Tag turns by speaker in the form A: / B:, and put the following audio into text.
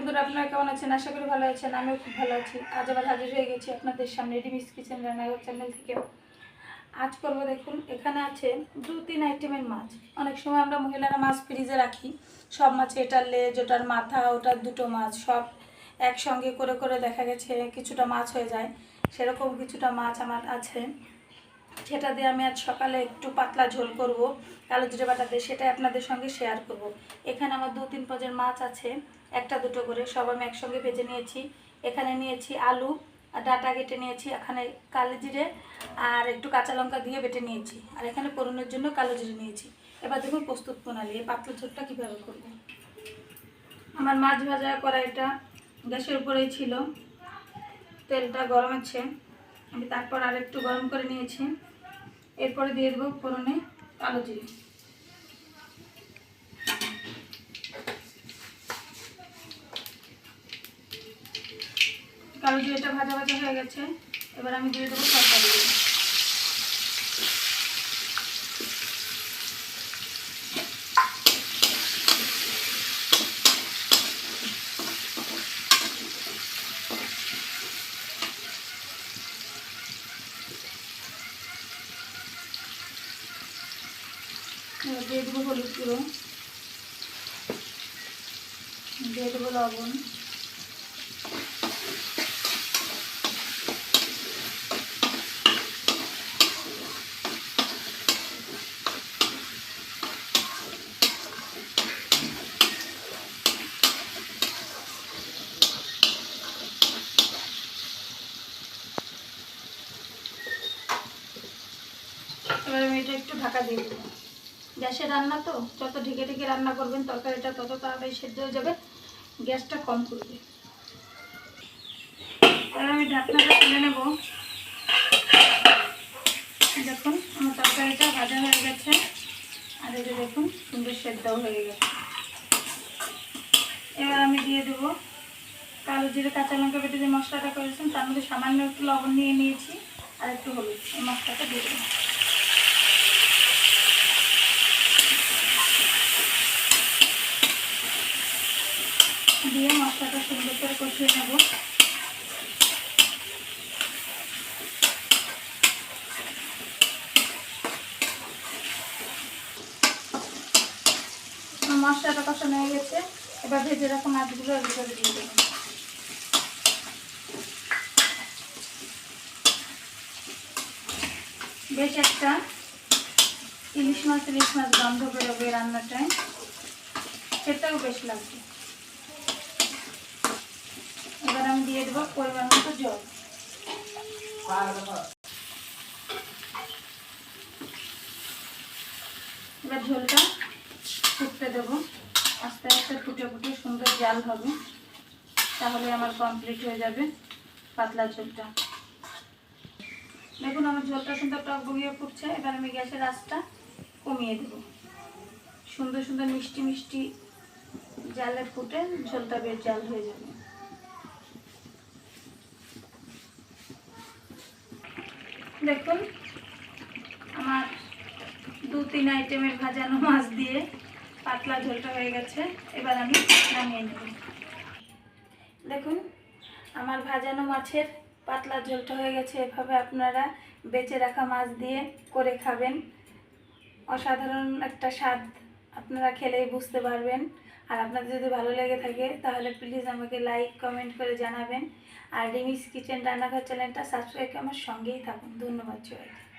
A: বন্ধুরা, আপনারা কেমন আছেন? আশা করি ভালো আছেন, আমিও খুব ভালো আছি। আজ আবার হাজির হয়ে গেছি আপনাদের সামনে রিমিস কিচেন রান্নাঘর চ্যানেল থেকে। আজ করব দেখুন, এখানে আছে দু তিন আইটেমের মাছ। অনেক সময় আমরা মহিলারা মাছ ফ্রিজে রাখি। সব মাছ এটার লেজ, ওটার মাথা, ওটার দুটো মাছ, সব একসঙ্গে করে করে দেখা গেছে কিছুটা মাছ হয়ে যায়। সেরকম কিছুটা মাছ আমার আছে। সেটা দিয়ে আমি আজ সকালে একটু পাতলা ঝোল করব, কালো জিরে বাটা দিয়ে সেটাই আপনাদের সঙ্গে শেয়ার করব। এখানে আমার দু তিন পদের মাছ আছে, একটা দুটো করে, সব আমি একসঙ্গে ভেজে নিয়েছি। এখানে নিয়েছি আলু, আর ডাটা কেটে নিয়েছি, এখানে কালো জিরে, আর একটু কাঁচা লঙ্কা দিয়ে বেটে নিয়েছি। আর এখানে পরনের জন্য কালো জিরে নিয়েছি। এবার দেখুন প্রস্তুত প্রণালী, এই পাতলা ঝোলটা কীভাবে করব। আমার মাছ ভাজা কড়াইটা গ্যাসের উপরেই ছিল, তেলটা গরম আছে আমি তারপর আর একটু গরম করে নিয়েছি। এরপরে দিয়ে দেবো ফোড়নে কালো জিরে। কালো জিরেটা ভাজা ভাজা হয়ে গেছে, এবার আমি দিয়ে দেবো তরকারি এবার দিয়ে দেবো হলুদ গুঁড়ো। দিয়ে দেবো লবণ। এবার আমি এটা একটু ঢাকা দিয়ে দেবো। গ্যাসে রান্না তো, যত ঢেকে ঢেকে রান্না করবেন, তরকারিটা তত তাড়াতাড়ি সেদ্ধ হয়ে যাবে, গ্যাসটা কম করবে। এবার আমি ঢাকনাটা তুলে নেব। দেখুন, আমার তরকারিটা ভাজা হয়ে গেছে। আর এটা দেখুন, সুন্দর সেদ্ধও হয়ে গেছে। এবার আমি দিয়ে দেবো কালো জিরে, কাঁচা লঙ্কা বেটে যে মশলাটা করেছেন, তার মধ্যে সামান্য একটু লবণ নিয়ে নিয়েছি, আর একটু হলুদ। এই মশলাটা দিয়ে দেবো। দিয়ে মশলাটা সুন্দর করে কষিয়ে নেব। মশলাটা কষানো হয়ে গেছে। এবার ভেজে রাখা মাছগুলো এর দিয়ে দেবো। বেশ একটা ইলিশ মাছ ইলিশ মাছ গন্ধ বেরোবে রান্নাটায়। খেতেও বেশ লাগবে এবার আমি দিয়ে দেবো পরিমাণ মতো জল। এবার ঝোলটা ফুটতে দেবো। আস্তে আস্তে ফুটে ফুটে সুন্দর জাল হবে। তাহলে আমার কমপ্লিট হয়ে যাবে পাতলা ঝোলটা। দেখুন, আমার ঝোলটা সুন্দর টক বগিয়ে ফুটছে। এবার আমি গ্যাসের আঁচটা কমিয়ে দেবো। সুন্দর সুন্দর মিষ্টি মিষ্টি জালে ফুটে ঝোলটা বেশ জাল হয়ে যাবে। দেখুন, আমার দু তিন আইটেমের ভাজানো মাছ দিয়ে পাতলা ঝোলটা হয়ে গেছে। এবার আমি নামিয়ে নেব। দেখুন, আমার ভাজানো মাছের পাতলা ঝোলটা হয়ে গেছে। এভাবে আপনারা বেঁচে রাখা মাছ দিয়ে করে খাবেন। অসাধারণ একটা স্বাদ আপনারা খেলেই বুঝতে পারবেন। আর আপনাদের যদি ভালো লেগে থাকে, তাহলে প্লিজ আমাকে লাইক কমেন্ট করে জানাবেন। আর রিমিস কিচেন রান্নাঘর চ্যানেলটা সাবস্ক্রাইব করে আমার সঙ্গেই থাকুন। ধন্যবাদ সবাইকে।